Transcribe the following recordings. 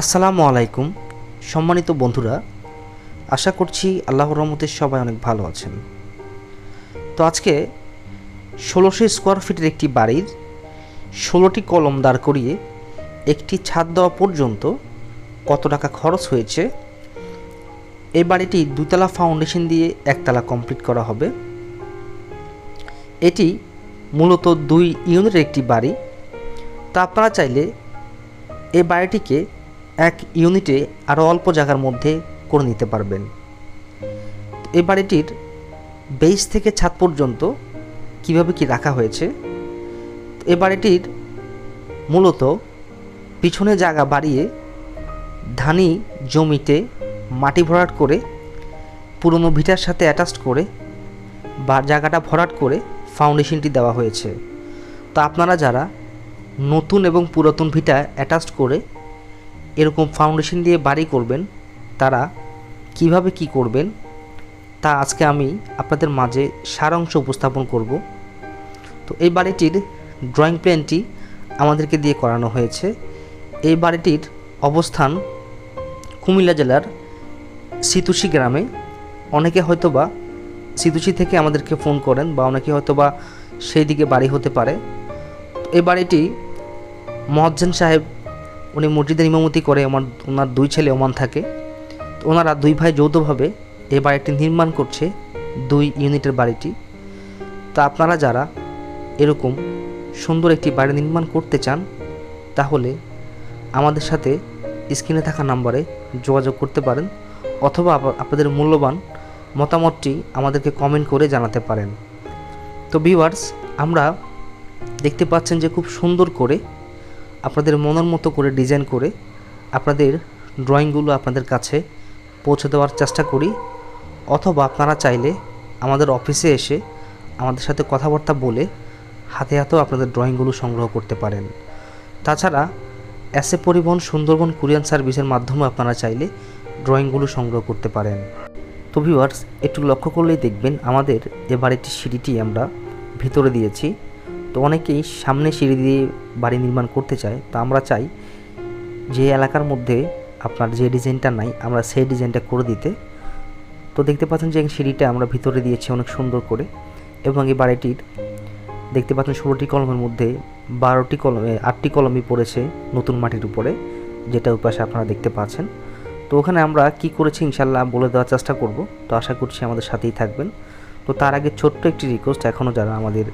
আসসালামু আলাইকুম, সম্মানিত বন্ধুরা, আশা করছি আল্লাহর রহমতের সবাই অনেক ভালো আছেন। তো আজকে ষোলোশো স্কোয়ার ফিটের একটি বাড়ির ষোলোটি কলম দাঁড় করিয়ে একটি ছাদ দেওয়া পর্যন্ত কত টাকা খরচ হয়েছে, এই বাড়িটি দুতলা ফাউন্ডেশন দিয়ে একতলা কমপ্লিট করা হবে। এটি মূলত দুই ইউনিটের একটি বাড়ি। তা আপনারা চাইলে এই বাড়িটিকে এক ইউনিটে আরও অল্প জায়গার মধ্যে করে নিতে পারবেন। এই বাড়িটির বেস থেকে ছাদ পর্যন্ত কীভাবে কি রাখা হয়েছে? এ বাড়িটির মূলত পিছনে জায়গা বাড়িয়ে ধানি জমিতে মাটি ভরাট করে, পুরনো ভিটার সাথে অ্যাটাচড করে বা জায়গাটা ভরাট করে ফাউন্ডেশনটি দেওয়া হয়েছে। তো আপনারা যারা নতুন এবং পুরাতন ভিটা অ্যাটাচড করে এরকম ফাউন্ডেশন দিয়ে বাড়ি করবেন, তারা কীভাবে কি করবেন, তা আজকে আমি আপনাদের মাঝে সারাংশ উপস্থাপন করব। তো এই বাড়িটির ড্রয়িং প্ল্যানটি আমাদেরকে দিয়ে করানো হয়েছে। এই বাড়িটির অবস্থান কুমিল্লা জেলার সিতুসি গ্রামে। অনেকে হয়তোবা সিতুসি থেকে আমাদেরকে ফোন করেন বা অনেকে হয়তোবা সেই দিকে বাড়ি হতে পারে। এই বাড়িটি মহাজ্জেন সাহেব উনি মসজিদের ইমামতি করে, আমার, ওনার দুই ছেলে ওমান থাকে। তো ওনারা দুই ভাই যৌথভাবে এই বাড়িটি নির্মাণ করছে দুই ইউনিটের বাড়িটি। তা আপনারা যারা এরকম সুন্দর একটি বাড়ি নির্মাণ করতে চান, তাহলে আমাদের সাথে স্ক্রিনে থাকা নাম্বারে যোগাযোগ করতে পারেন অথবা আপনাদের মূল্যবান মতামতটি আমাদেরকে কমেন্ট করে জানাতে পারেন। তো ভিউয়ার্স আমরা দেখতে পাচ্ছেন যে খুব সুন্দর করে আপনাদের মনের মতো করে ডিজাইন করে আপনাদের ড্রয়িংগুলো আপনাদের কাছে পৌঁছে দেওয়ার চেষ্টা করি। অথবা আপনারা চাইলে আমাদের অফিসে এসে আমাদের সাথে কথাবার্তা বলে হাতে হাতেও আপনাদের ড্রয়িংগুলো সংগ্রহ করতে পারেন। তাছাড়া এসে পরিবহন সুন্দরবন কুরিয়ান সার্ভিসের মাধ্যমে আপনারা চাইলে ড্রয়িংগুলো সংগ্রহ করতে পারেন। তো ভিউয়ার্স একটু লক্ষ্য করলেই দেখবেন আমাদের এ বাড়িটির সিঁড়িটি আমরা ভিতরে দিয়েছি। তো অনেকেই সামনে সিঁড়ি দিয়ে বাড়ি নির্মাণ করতে চায়। তো আমরা চাই যে এলাকার মধ্যে আপনার যে ডিজাইনটা নাই, আমরা সেই ডিজাইনটা করে দিতে। তো দেখতে পাচ্ছেন যে সিঁড়িটা আমরা ভিতরে দিয়েছি অনেক সুন্দর করে এবং এই বাড়িটির দেখতে পাচ্ছেন ষোলোটি কলমের মধ্যে বারোটি কলম আটটি কলমই পড়েছে নতুন মাটির উপরে, যেটা উপাশে আপনারা দেখতে পাচ্ছেন। তো ওখানে আমরা কি করেছি ইনশাল্লাহ বলে দেওয়ার চেষ্টা করব। তো আশা করছি আমাদের সাথেই থাকবেন। তো তার আগে ছোট্ট একটি রিকোয়েস্ট এখনও যারা আমাদের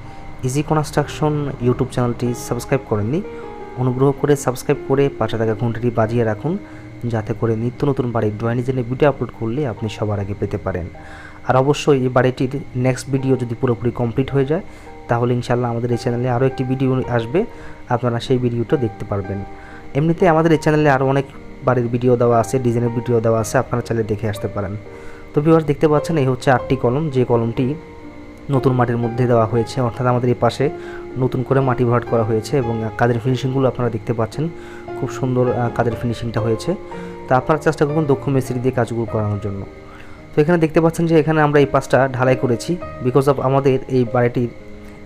ইজি কনস্ট্রাকশন ইউটিউব চ্যানেলটি সাবস্ক্রাইব করেননি। অনুগ্রহ করে সাবস্ক্রাইব করে পাশে থাকা ঘন্টাটি বাজিয়ে রাখুন, যাতে করে নিত্য নতুন বাড়ির ড্রয়িং ডিজাইনের ভিডিও আপলোড করলে আপনি সবার আগে পেতে পারেন। আর অবশ্যই এই বাড়িটির নেক্সট ভিডিও যদি পুরোপুরি কমপ্লিট হয়ে যায়, তাহলে ইনশাল্লাহ আমাদের এই চ্যানেলে আরও একটি ভিডিও আসবে, আপনারা সেই ভিডিওটা দেখতে পারবেন। এমনিতে আমাদের এই চ্যানেলে আরও অনেক বাড়ির ভিডিও দেওয়া আছে ডিজাইনের ভিডিও দেওয়া আছে, আপনারা চাইলে দেখে আসতে পারেন। তো ভিউয়ার্স দেখতে পাচ্ছেন, এই হচ্ছে আটটি কলম, যে কলমটি নতুন মাটির মধ্যে দেওয়া হয়েছে। অর্থাৎ আমাদের এই পাশে নতুন করে মাটি ভরাট করা হয়েছে এবং কাজের ফিনিশিংগুলো আপনারা দেখতে পাচ্ছেন। খুব সুন্দর কাজের ফিনিশিংটা হয়েছে। তা আপনারা চেষ্টা করবেন দক্ষ মিস্ত্রি দিয়ে কাজগুলো করানোর জন্য। তো এখানে দেখতে পাচ্ছেন যে এখানে আমরা এই পাশটা ঢালাই করেছি। বিকজ অফ আমাদের এই বাড়িটির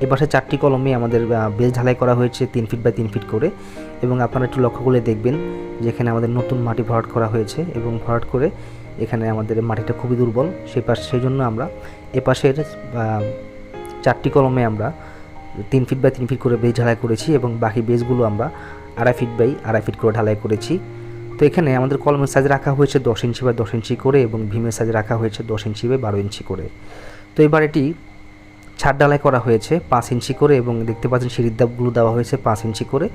এই পাশে চারটি কলমে আমাদের বেজ ঢালাই করা হয়েছে তিন ফিট বাই তিন ফিট করে। এবং আপনারা একটু লক্ষ্য করে দেখবেন যে এখানে আমাদের নতুন মাটি ভরাট করা হয়েছে এবং ভরাট করে এখানে আমাদের মাটিটা খুবই দুর্বল সেই পাশ সেই জন্য আমরা এ পাশের চারটি কলমে আমরা তিন ফিট বাই তিন ফিট করে বেজ ঢালাই করেছি এবং বাকি বেজগুলো আমরা আড়াই ফিট বাই আড়াই ফিট করে ঢালাই করেছি। তো এখানে আমাদের কলমের সাইজ রাখা হয়েছে দশ ইঞ্চি বাই দশ ইঞ্চি করে এবং ভীমের সাইজ রাখা হয়েছে দশ ইঞ্চি বাই বারো ইঞ্চি করে। তো এবার এটি ছাদ ডালাই করা হয়েছে পাঁচ ইঞ্চি করে এবং দেখতে পাচ্ছেন সিঁড়ির দাবগুলো দেওয়া হয়েছে পাঁচ ইঞ্চি করে,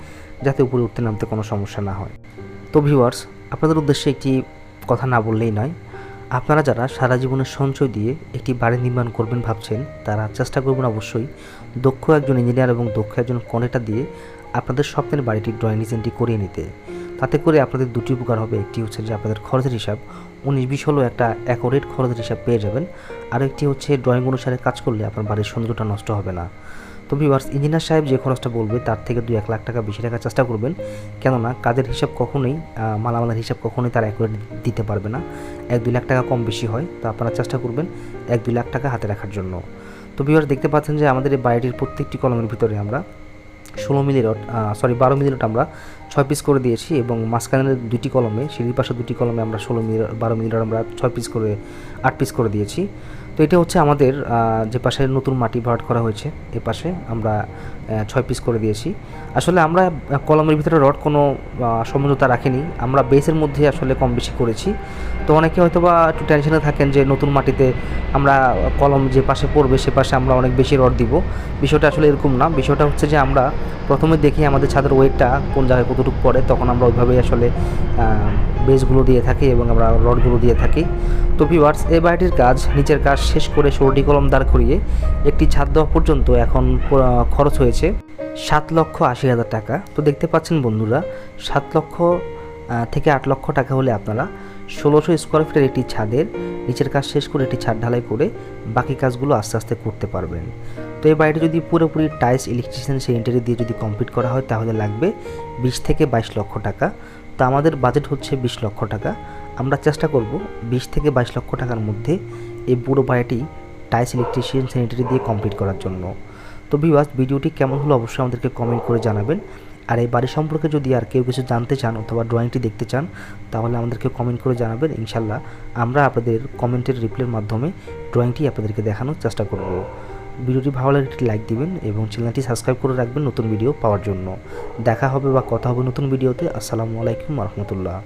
যাতে উপরে উঠতে নামতে কোনো সমস্যা না হয়। তো ভিউয়ার্স আপনাদের উদ্দেশ্যে একটি কথা না বললেই নয়। আপনারা যারা সারা জীবনের সঞ্চয় দিয়ে একটি বাড়ি নির্মাণ করবেন ভাবছেন, তারা চেষ্টা করবেন অবশ্যই দক্ষ একজন ইঞ্জিনিয়ার এবং দক্ষ একজন কনেটা দিয়ে আপনাদের স্বপ্নের বাড়িটি ড্রয়িং ডিজাইনটি করিয়ে নিতে। তাতে করে আপনাদের দুটি উপকার হবে। একটি হচ্ছে যে আপনাদের খরচের হিসাব, উনিশ বিশ হলো একটা অ্যাকোরেট খরচের হিসাব পেয়ে যাবেন। আর একটি হচ্ছে ড্রয়িং অনুসারে কাজ করলে আপনার বাড়ির সৌন্দর্যটা নষ্ট হবে না। তো ভিউয়ার্স ইঞ্জিনিয়ার সাহেব যে খরচটা বলবে তার থেকে দুই এক লাখ টাকা বেশি রাখার চেষ্টা করবেন। কেননা কাজের হিসাব কখনোই মালামালের হিসাব কখনোই তার অ্যাকুরেট দিতে পারবে না। এক দুই লাখ টাকা কম বেশি হয়, তো আপনারা চেষ্টা করবেন এক দুই লাখ টাকা হাতে রাখার জন্য। তো ভিউয়ার্স দেখতে পাচ্ছেন যে আমাদের এই বাড়িটির প্রত্যেকটি কলমের ভিতরে আমরা ষোলো মিলি রড সরি বারো মিলি রড আমরা ছয় পিস করে দিয়েছি এবং মাঝখানের দুটি কলমে, সিঁড়ির পাশে দুটি কলমে আমরা ষোলো মিলি বারো মিলি রড আমরা ছয় পিস করে, আট পিস করে দিয়েছি। তো এটা হচ্ছে আমাদের যে পাশে নতুন মাটি ভরাট করা হয়েছে, এ পাশে আমরা ছয় পিস করে দিয়েছি। আসলে আমরা কলমের ভিতরে রড কোনো সমঝোতা রাখিনি। আমরা বেসের মধ্যে আসলে কম বেশি করেছি। তো অনেকে হয়তো বা একটু টেনশনে থাকেন যে নতুন মাটিতে আমরা কলম যে পাশে পড়বে, সে পাশে আমরা অনেক বেশি রড দিব। বিষয়টা আসলে এরকম না। বিষয়টা হচ্ছে যে আমরা প্রথমে দেখি আমাদের ছাদের ওয়েটটা কোন জায়গায় কতটুকু পড়ে, তখন আমরা ওইভাবেই আসলে বেসগুলো দিয়ে থাকি এবং আমরা রডগুলো দিয়ে থাকি। তো ভিউয়ার্স এই বাড়িটির কাজ, নিচের কাজ শেষ করে ষোলোটি কলম দাঁড় করিয়ে একটি ছাদ দেওয়া পর্যন্ত এখন খরচ হয়েছে সাত লক্ষ আশি হাজার টাকা। তো দেখতে পাচ্ছেন বন্ধুরা, সাত লক্ষ থেকে আট লক্ষ টাকা হলে আপনারা ষোলোশো স্কোয়ার ফিটের একটি ছাদের নিচের কাজ শেষ করে একটি ছাদ ঢালাই করে বাকি কাজগুলো আস্তে আস্তে করতে পারবেন। তো এই বাড়িটি যদি পুরোপুরি টাইলস ইলেকট্রিশিয়ান সেন্টারি দিয়ে যদি কমপ্লিট করা হয়, তাহলে লাগবে বিশ থেকে বাইশ লক্ষ টাকা। তো আমাদের বাজেট হচ্ছে বিশ লক্ষ টাকা। আমরা চেষ্টা করব বিশ থেকে বাইশ লক্ষ টাকার মধ্যে এই পুরো বাড়িটি টাইস ইলেকট্রিশিয়ান স্যানিটারি দিয়ে কমপ্লিট করার জন্য। তো ভিউয়ার্স ভিডিওটি কেমন হলো অবশ্যই আমাদেরকে কমেন্ট করে জানাবেন। আর এই বাড়ি সম্পর্কে যদি আর কেউ কিছু জানতে চান অথবা ড্রয়িংটি দেখতে চান, তাহলে আমাদেরকে কমেন্ট করে জানাবেন। ইনশাল্লাহ আমরা আপনাদের কমেন্টের রিপ্লের মাধ্যমে ড্রয়িংটি আপনাদেরকে দেখানোর চেষ্টা করব। ভিডিওটি ভালো লাগলে একটি লাইক দিবেন এবং চ্যানেলটি সাবস্ক্রাইব করে রাখবেন নতুন ভিডিও পাওয়ার জন্য। দেখা হবে বা কথা হবে নতুন ভিডিওতে আসসালামু আলাইকুম রহমতুল্লাহ।